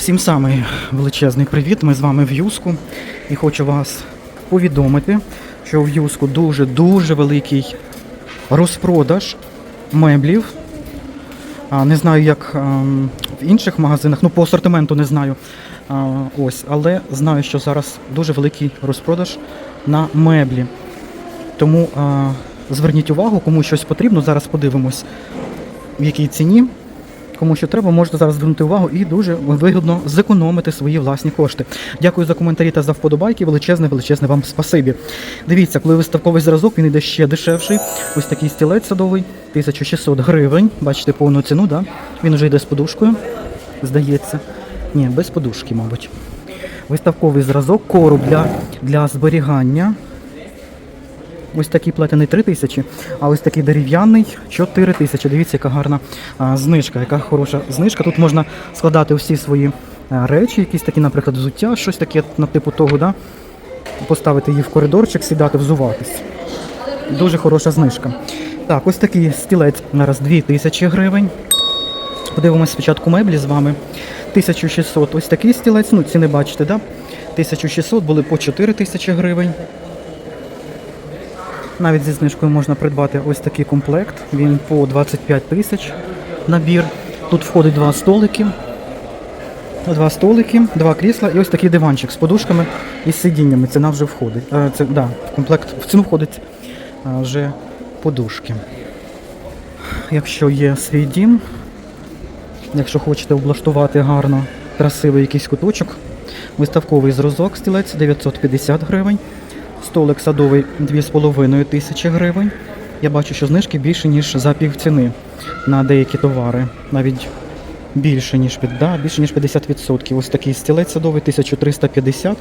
Всім самий величезний привіт. Ми з вами в Юску і хочу вас повідомити, що в Юску дуже-дуже великий розпродаж меблів. Не знаю, як ем, в інших магазинах, ну по асортименту не знаю. Ось, але знаю, що зараз дуже великий розпродаж на меблі. Тому зверніть увагу, кому щось потрібно. Зараз подивимось, в якій ціні. Кому що треба, можете зараз звернути увагу і дуже вигідно зекономити свої власні кошти. Дякую за коментарі та за вподобайки. Величезне, величезне вам спасибі. Дивіться, коли виставковий зразок, він йде ще дешевший. Ось такий стілець садовий, 1600 гривень. Бачите повну ціну, да? Він вже йде з подушкою, здається. Ні, без подушки, мабуть. Виставковий зразок, короб для, для зберігання. Ось такий плетений 3 тисячі, а ось такий дерев'яний 4 тисячі. Дивіться, яка гарна а, знижка, яка хороша знижка. Тут можна складати всі свої а, речі, якісь такі, наприклад, взуття, щось таке на типу того, да? поставити її в коридорчик, сідати, взуватись. Дуже хороша знижка. Так, ось такий стілець зараз 2 тисячі гривень. Подивимось спочатку меблі з вами. 1600. Ось такий стілець, ну ціни бачите, да? 1600 були по 4 тисячі гривень. Навіть зі знижкою можна придбати ось такий комплект. Він по 25 тисяч набір. Тут входить два столики. Два столики, два крісла і ось такий диванчик з подушками і з сидіннями. Ціна вже входить. Е, Це, да, в комплект в ціну входить е, вже подушки. Якщо є свій дім, якщо хочете облаштувати гарно красивий якийсь куточок, виставковий зразок стілець 950 гривень. Столик садовий 2,5 тисячі гривень. Я бачу, що знижки більше, ніж за півціни на деякі товари. Навіть більше, ніж, да, більше, ніж 50%. Ось такий стілець садовий 1350.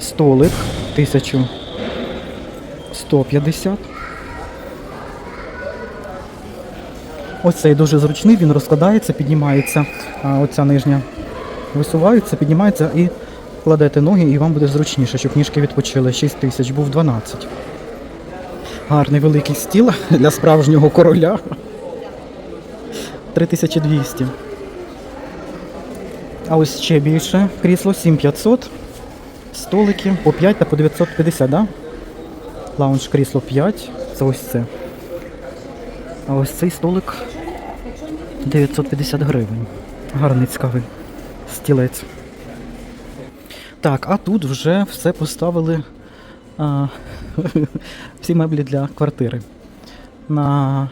Столик 1150. Ось цей дуже зручний, він розкладається, піднімається, оця нижня висувається, піднімається і кладете ноги, і вам буде зручніше, щоб ніжки відпочили. 6 тисяч, був 12. Гарний великий стіл для справжнього короля. 3200. А ось ще більше крісло 7500. Столики по 5 та по 950, да? Лаунж крісло 5. Це ось це. А ось цей столик 950 гривень. Гарний цікавий стілець. Так, а тут вже все поставили а, всі меблі для квартири. На,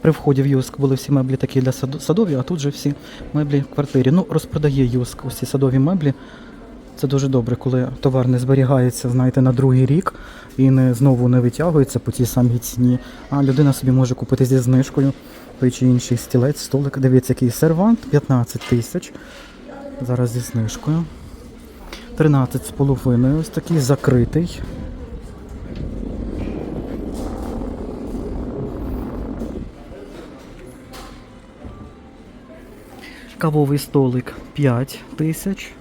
при вході в Юск були всі меблі такі для садові, а тут же всі меблі в квартирі. Ну, розпродає Юск усі садові меблі. Це дуже добре, коли товар не зберігається, знаєте, на другий рік і не знову не витягується по тій самій ціні. А людина собі може купити зі знижкою той чи інший стілець, столик. Дивіться, який сервант 15 тисяч. Зараз зі знижкою. 13 з половиною, ось такий закритий. Кавовий столик 5 тисяч.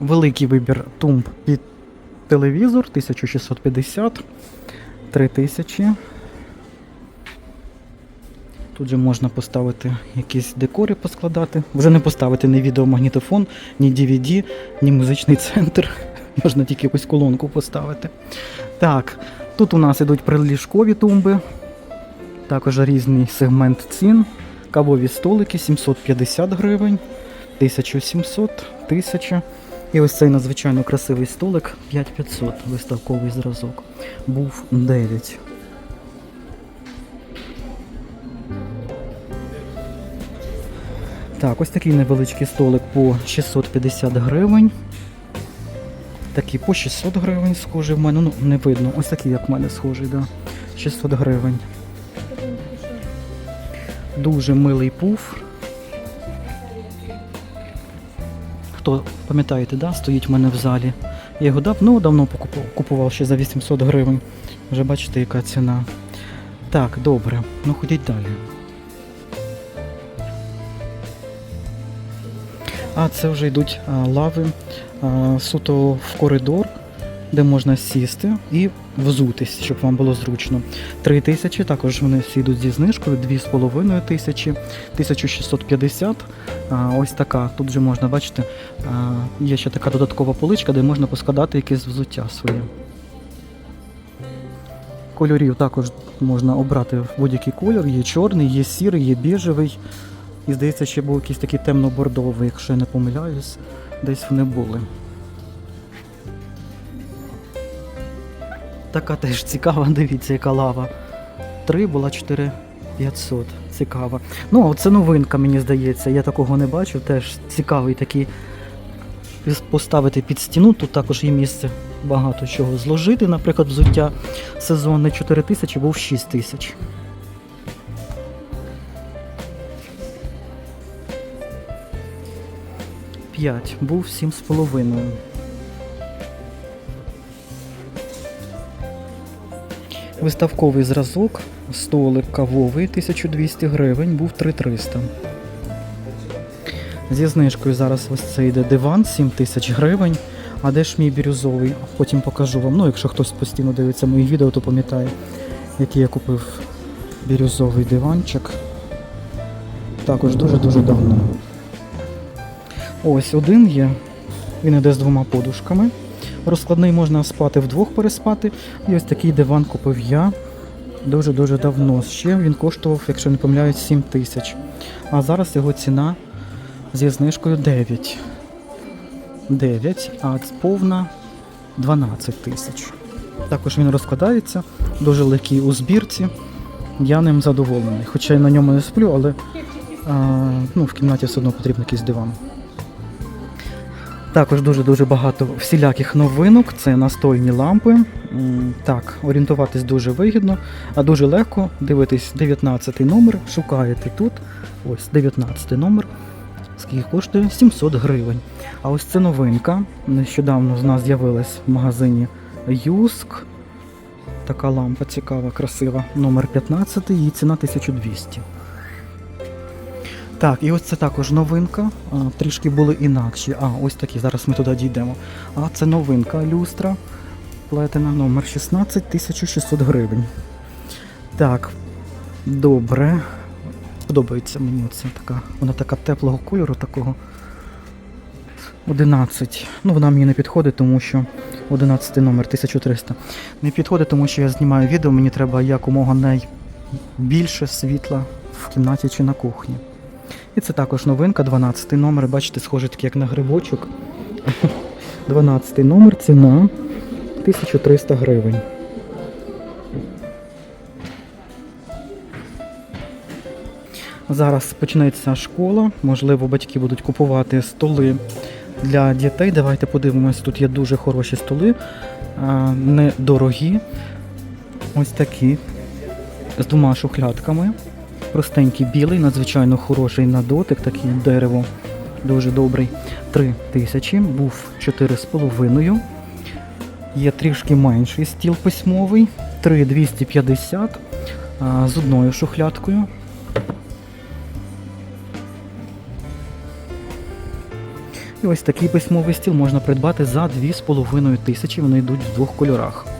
Великий вибір тумб під телевізор 1650, 3000. Тут же можна поставити якісь декори поскладати. Вже не поставити ні відеомагнітофон, ні DVD, ні музичний центр. Можна тільки якусь колонку поставити. Так, тут у нас ідуть приліжкові тумби. Також різний сегмент цін. Кавові столики 750 гривень, 1700, 1000. І ось цей надзвичайно красивий столик 5500, виставковий зразок. Був 9. Так, ось такий невеличкий столик по 650 гривень. Такий по 600 гривень схожий в мене. Ну, не видно. Ось такий, як в мене схожий, да. 600 гривень. Дуже милий пуф. Хто пам'ятаєте, да, стоїть в мене в залі. Я його давно давно покупував, купував ще за 800 гривень. Вже бачите, яка ціна. Так, добре. Ну ходіть далі. А це вже йдуть а, лави а, суто в коридор де можна сісти і взутись, щоб вам було зручно. 3 тисячі, також вони всі йдуть зі знижкою, 2,5 тисячі, 1650. А, ось така. Тут вже можна бачити, а, є ще така додаткова поличка, де можна поскладати якесь взуття своє. Кольорів також можна обрати в будь-який кольор. Є чорний, є сірий, є біжевий. І здається, ще був якийсь такий темно-бордовий, якщо я не помиляюсь, десь вони були. Така теж цікава, дивіться, яка лава. Три була 4500. Цікава. Ну, це новинка, мені здається. Я такого не бачив. Теж цікавий такий поставити під стіну. Тут також є місце багато чого зложити. Наприклад, взуття сезонне 4 тисячі, був 6 тисяч. П'ять, був сім з половиною. Виставковий зразок, столик кавовий 1200 гривень, був 3300. Зі знижкою зараз ось це йде диван 7000 гривень. А де ж мій бірюзовий? Потім покажу вам. Ну, якщо хтось постійно дивиться мої відео, то пам'ятає, який я купив бірюзовий диванчик. Також дуже-дуже давно. Ось один є. Він іде з двома подушками. Розкладний можна спати вдвох переспати. І ось такий диван купив я дуже-дуже давно. Ще він коштував, якщо не помиляюсь, 7 тисяч. А зараз його ціна зі знижкою 9. 9, а повна 12 тисяч. Також він розкладається, дуже легкий у збірці. Я ним задоволений. Хоча я на ньому не сплю, але а, ну, в кімнаті все одно потрібен якийсь диван. Також дуже-дуже багато всіляких новинок. Це настольні лампи. Так, орієнтуватись дуже вигідно, а дуже легко дивитись 19 номер, шукаєте тут. Ось 19 номер. Скільки коштує? 700 гривень. А ось це новинка. Нещодавно з нас з'явилась в магазині Юск. Така лампа цікава, красива. Номер 15, її ціна 1200. Так, і ось це також новинка. Трішки були інакші. А, ось такі, зараз ми туди дійдемо. А це новинка люстра. Плетена номер 16 1600 гривень. Так, добре. Подобається мені це така. Вона така теплого кольору, такого. 11. Ну, вона мені не підходить, тому що 11 номер 1300. Не підходить, тому що я знімаю відео, мені треба якомога найбільше світла в кімнаті чи на кухні. І це також новинка, 12 номер. Бачите, схожий такий як на грибочок. 12 номер, ціна 1300 гривень. Зараз почнеться школа, можливо, батьки будуть купувати столи для дітей. Давайте подивимось, тут є дуже хороші столи, недорогі. Ось такі з двома шухлядками. Простенький білий, надзвичайно хороший на дотик, такий дерево. Дуже добрий. 3 тисячі, був 4,5. Є трішки менший стіл письмовий. 3,250 з одною шухлядкою. І ось такий письмовий стіл можна придбати за 2,5 тисячі. Вони йдуть в двох кольорах.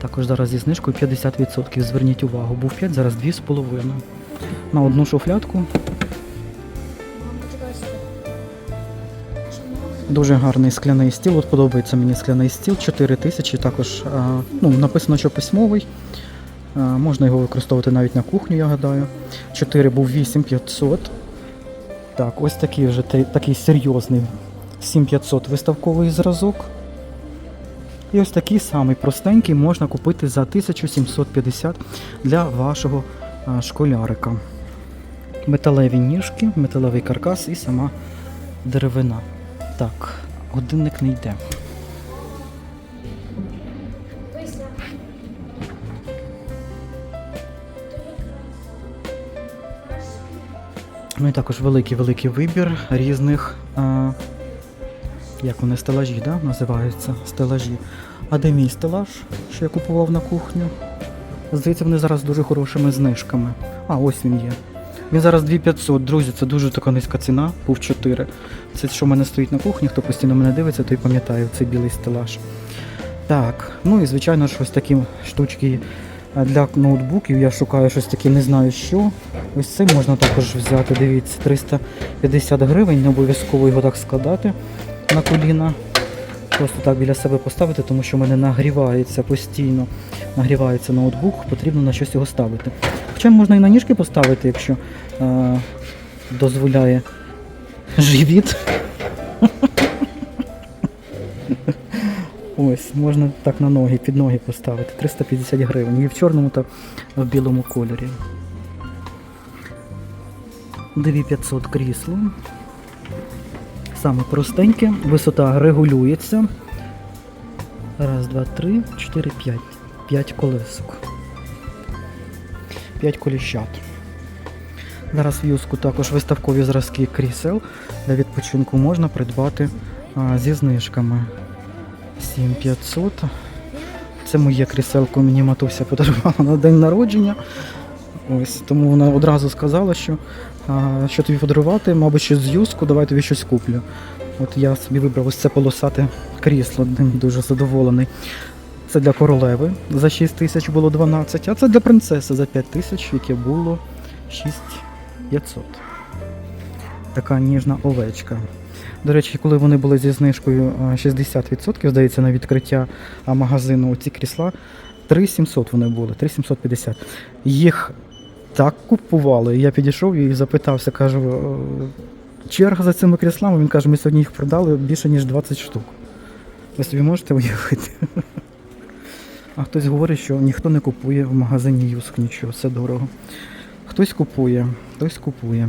Також зараз зі знижкою 50%. Зверніть увагу, був 5, зараз 2,5. На одну шуфлядку. Дуже гарний скляний стіл. От подобається мені скляний стіл. 4 тисячі. Також ну, написано, що письмовий. Можна його використовувати навіть на кухню, я гадаю. 4 був 8500. Так, ось такий вже такий серйозний 7500 виставковий зразок. І ось такий самий простенький можна купити за 1750 для вашого школярика. Металеві ніжки, металевий каркас і сама деревина. Так, годинник не йде. Ну і також великий-великий вибір різних, як вони стелажі, да, називаються стелажі. А де мій стелаж, що я купував на кухню? Здається, вони зараз дуже хорошими знижками. А, ось він є. Він зараз 2500, друзі, це дуже така низька ціна, був 4. Це що в мене стоїть на кухні, хто постійно мене дивиться, той пам'ятає цей білий стелаж. Так, ну і звичайно ж ось такі штучки для ноутбуків. Я шукаю щось таке, не знаю що. Ось це можна також взяти. Дивіться, 350 гривень, не обов'язково його так складати на коліна. Просто так біля себе поставити, тому що в мене нагрівається постійно. Нагрівається ноутбук, потрібно на щось його ставити. Хоча можна і на ніжки поставити, якщо е, дозволяє живіт. Ось, можна так на ноги, під ноги поставити. 350 гривень. І в чорному та в білому кольорі. 2500 крісло. Саме простеньке, висота регулюється. Раз, два, три, чотири, п'ять. П'ять колесок. П'ять коліщат. Зараз в юску також виставкові зразки крісел для відпочинку можна придбати а, зі знижками. 7500. Це моє кріселко, мені матуся подарувала на день народження. Ось, тому вона одразу сказала, що що тобі подарувати, мабуть, ще з юску, давай тобі щось куплю. От я собі вибрав ось це полосате крісло, ним дуже задоволений. Це для королеви за 6 тисяч було 12, а це для принцеси за 5 тисяч, яке було 6500. Така ніжна овечка. До речі, коли вони були зі знижкою 60%, здається, на відкриття магазину ці крісла, 3700 вони були, 3750. Їх так купували. Я підійшов і запитався, кажу, «Е, черга за цими кріслами. Він каже, ми сьогодні їх продали більше, ніж 20 штук. Ви собі можете уявити? А хтось говорить, що ніхто не купує в магазині Юск нічого, все дорого. Хтось купує, хтось купує.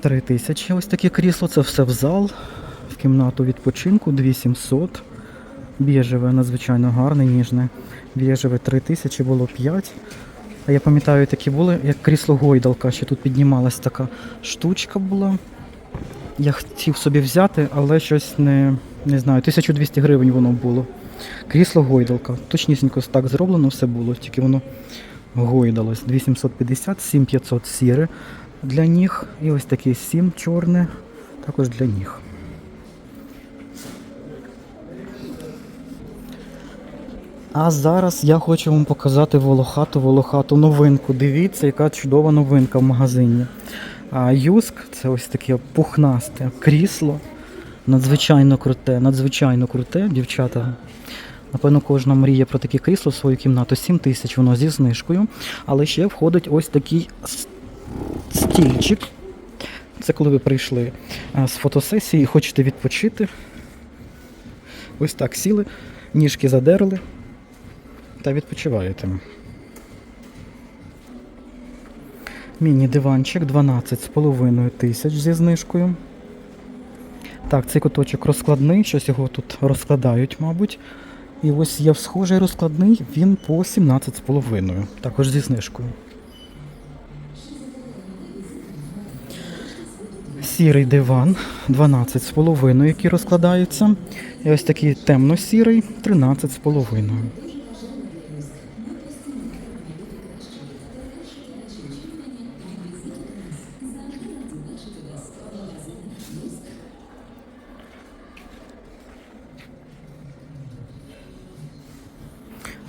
Три тисячі ось таке крісло, це все в зал, в кімнату відпочинку 2700. Біжеве, надзвичайно гарне, ніжне. Біжеве 3000 було 5. А я пам'ятаю, такі були, як крісло гойдалка, ще тут піднімалась така штучка була. Я хотів собі взяти, але щось не, не знаю, 1200 гривень воно було. Крісло гойдалка. Точнісінько так зроблено все було, тільки воно гойдалось. 2750, 7500 сіре для ніг. І ось такий 7 чорне, також для ніг. А зараз я хочу вам показати волохату волохату новинку. Дивіться, яка чудова новинка в магазині. А Юск це ось таке пухнасте крісло. Надзвичайно круте, надзвичайно круте, дівчата. Напевно, кожна мріє про таке крісло свою кімнату. 7 тисяч воно зі знижкою. Але ще входить ось такий стільчик. Це коли ви прийшли з фотосесії і хочете відпочити. Ось так сіли, ніжки задерли та відпочиваєте. Міні-диванчик 12,5 тисяч зі знижкою. Так, цей куточок розкладний, щось його тут розкладають, мабуть. І ось є схожий розкладний, він по 17,5, також зі знижкою. Сірий диван 12,5, який розкладається. І ось такий темно-сірий 13,5.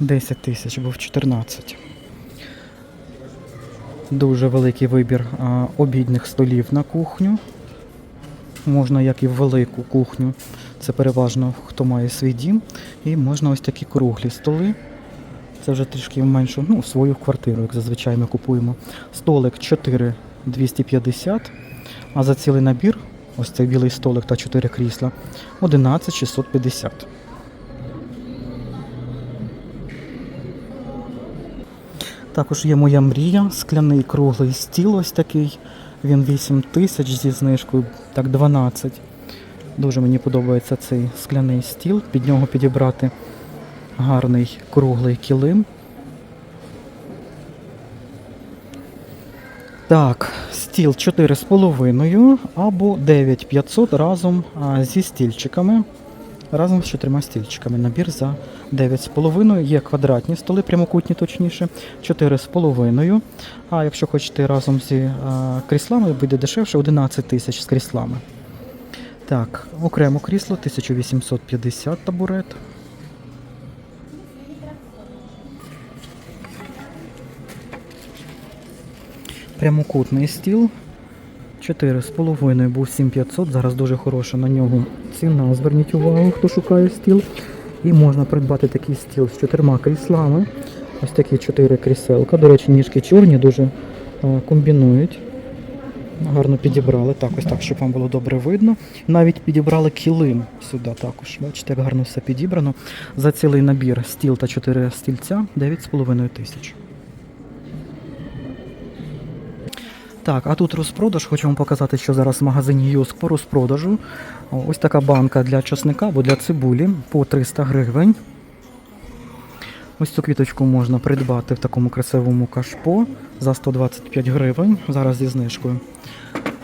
Десять тисяч, був 14. Дуже великий вибір а, обідніх столів на кухню. Можна як і в велику кухню. Це переважно хто має свій дім. І можна ось такі круглі столи. Це вже трішки в меншу, ну, свою квартиру, як зазвичай ми купуємо. Столик 4 250, а за цілий набір, ось цей білий столик та 4 крісла, 11 650. Також є моя мрія, скляний круглий стіл ось такий. Він 8 тисяч зі знижкою, так 12. Дуже мені подобається цей скляний стіл. Під нього підібрати гарний круглий килим. Так, стіл 4,5 або 9500 разом зі стільчиками. Разом з чотирма стільчиками. Набір за 9,5. Є квадратні столи, прямокутні точніше, 4,5. А якщо хочете разом зі а, кріслами, буде дешевше 11 тисяч з кріслами. Так, окремо крісло 1850 табурет. Прямокутний стіл 4,5 був 7500, зараз дуже хороша на нього ціна. Зверніть увагу, хто шукає стіл. І можна придбати такий стіл з чотирма кріслами. Ось такі чотири кріселка. До речі, ніжки чорні, дуже е, комбінують. Гарно підібрали. Так, ось так, щоб вам було добре видно. Навіть підібрали килим сюди також. Бачите, як гарно все підібрано. За цілий набір стіл та чотири стільця 9,5 тисяч. Так, а тут розпродаж. Хочу вам показати, що зараз в магазині Юск по розпродажу. Ось така банка для часника або для цибулі по 300 гривень. Ось цю квіточку можна придбати в такому красивому кашпо за 125 гривень. Зараз зі знижкою.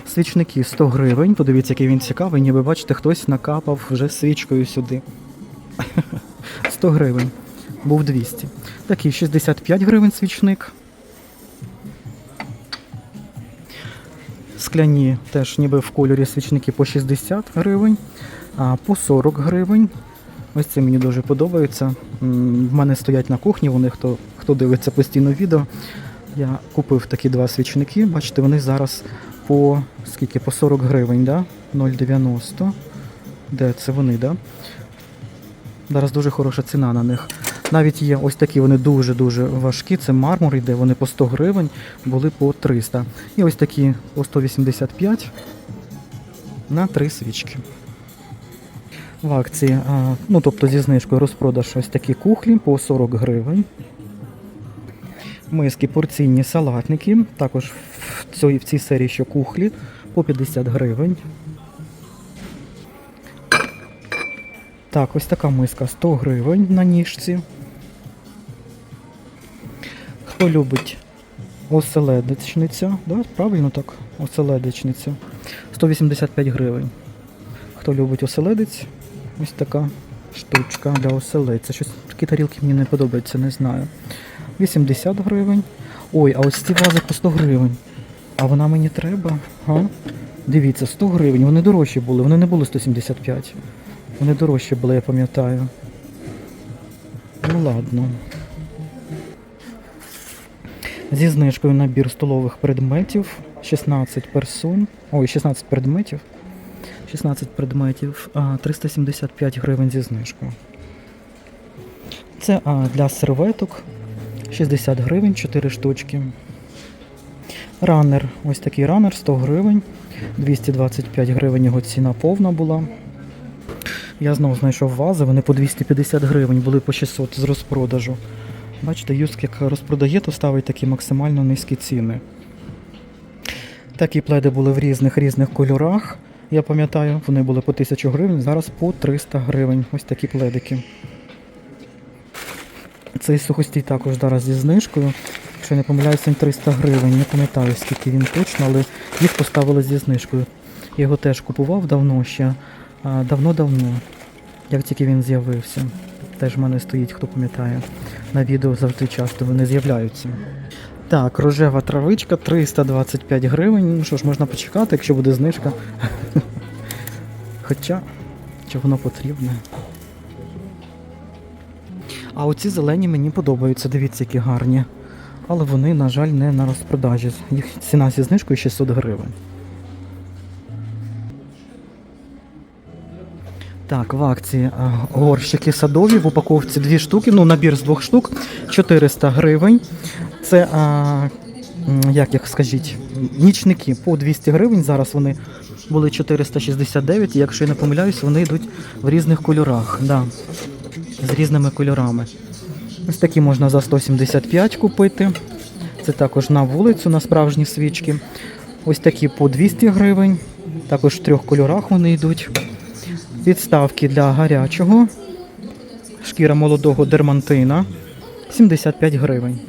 Свічники 100 гривень. Подивіться, який він цікавий. Ніби бачите, хтось накапав вже свічкою сюди. 100 гривень. Був 200. Такий 65 гривень свічник. Скляні теж ніби в кольорі свічники по 60 гривень, а по 40 гривень. Ось це мені дуже подобається. В мене стоять на кухні, вони хто, хто дивиться постійно відео. Я купив такі два свічники. Бачите, вони зараз по скільки? По 40 гривень, да? 0,90. Де це вони, да? Зараз дуже хороша ціна на них. Навіть є ось такі, вони дуже-дуже важкі. Це мармур йде, вони по 100 гривень, були по 300. І ось такі по 185 на 3 свічки. В акції, ну тобто зі знижкою розпродаж ось такі кухлі по 40 гривень. Миски порційні салатники, також в цій, в цій серії що кухлі по 50 гривень. Так, ось така миска 100 гривень на ніжці. Хто любить оселедичниця, да? правильно так, оселедичниця. 185 гривень. Хто любить оселедець, ось така штучка для оселедця. Щось такі тарілки мені не подобаються, не знаю. 80 гривень. Ой, а ось ці вази по 100 гривень. А вона мені треба. А? Дивіться, 100 гривень. Вони дорожчі були, вони не були 175. Вони дорожчі були, я пам'ятаю. Ну ладно. Зі знижкою набір столових предметів. 16 персон. Ой, 16 предметів. 16 предметів. 375 гривень зі знижкою. Це для серветок. 60 гривень, 4 штучки. Ранер. Ось такий ранер 100 гривень. 225 гривень його ціна повна була. Я знову знайшов вази, вони по 250 гривень, були по 600 з розпродажу. Бачите, Юск як розпродає, то ставить такі максимально низькі ціни. Такі пледи були в різних різних кольорах. Я пам'ятаю, вони були по 1000 гривень, зараз по 300 гривень. Ось такі пледики. Цей сухостій також зараз зі знижкою. Якщо я не помиляюся, він 300 гривень. Не пам'ятаю, скільки він точно, але їх поставили зі знижкою. Його теж купував давно ще. Давно-давно. Як тільки він з'явився. Теж в мене стоїть, хто пам'ятає. На відео завжди часто вони з'являються. Так, рожева травичка 325 гривень. Ну що ж, можна почекати, якщо буде знижка. Хоча, чи воно потрібне. А оці зелені мені подобаються, дивіться, які гарні. Але вони, на жаль, не на розпродажі. Їх ціна зі знижкою 600 гривень. Так, в акції горщики садові в упаковці дві штуки, ну набір з двох штук 400 гривень. Це, а, як їх скажіть, нічники по 200 гривень. Зараз вони були 469, і якщо я не помиляюсь, вони йдуть в різних кольорах. Да, з різними кольорами. Ось такі можна за 175 купити. Це також на вулицю, на справжні свічки. Ось такі по 200 гривень. Також в трьох кольорах вони йдуть. Підставки для гарячого. Шкіра молодого дермантина 75 гривень.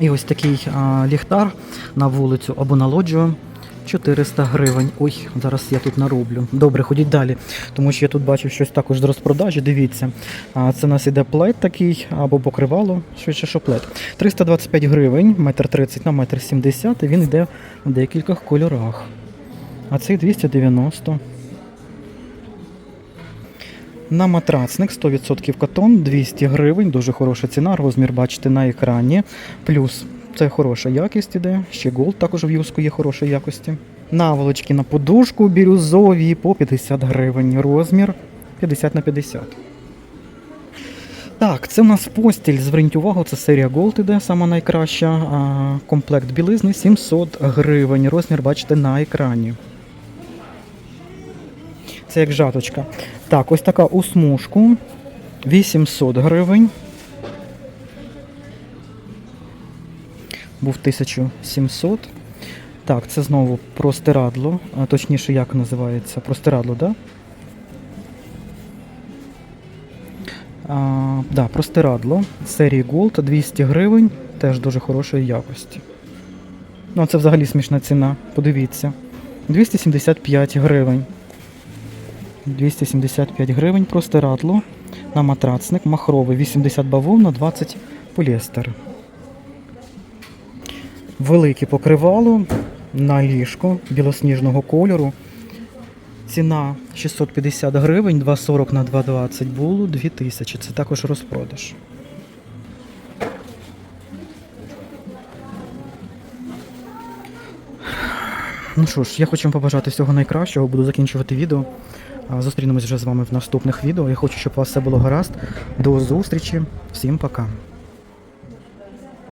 І ось такий а, ліхтар на вулицю або на лоджію 400 гривень. Ой, зараз я тут нароблю. Добре, ходіть далі. Тому що я тут бачив щось також з розпродажі. Дивіться. Це у нас іде плед такий або покривало, швидше, що плед. 325 гривень, метр 30 на метр 70, і він йде в декількох кольорах. А цей 290. На матрацник 100% катон 200 гривень, дуже хороша ціна, розмір бачите на екрані. Плюс це хороша якість іде. Ще голд також в юску є хорошої якості. Наволочки на подушку бірюзові по 50 гривень. Розмір 50 на 50. Так, це в нас постіль. Зверніть увагу, це серія Gold іде, сама найкраща. А, комплект білизни 700 гривень. Розмір бачите на екрані. Це як жаточка. Так, ось така у смужку. 800 гривень. Був 1700. Так, це знову простирадло. Точніше, як називається? Простирадло, так? Да? А, да, простирадло серії Gold 200 гривень, теж дуже хорошої якості. Ну, це взагалі смішна ціна, подивіться. 275 гривень. 275 гривень простирадло на матрацник, махровий, 80 бавовна, 20 поліестер. Велике покривало на ліжко білосніжного кольору. Ціна 650 гривень, 2,40 на 2,20 було, 2000. Це також розпродаж. Ну що ж, я хочу вам побажати всього найкращого, буду закінчувати відео. Зустрінемось вже з вами в наступних відео. Я хочу, щоб у вас все було гаразд. До зустрічі. Всім пока.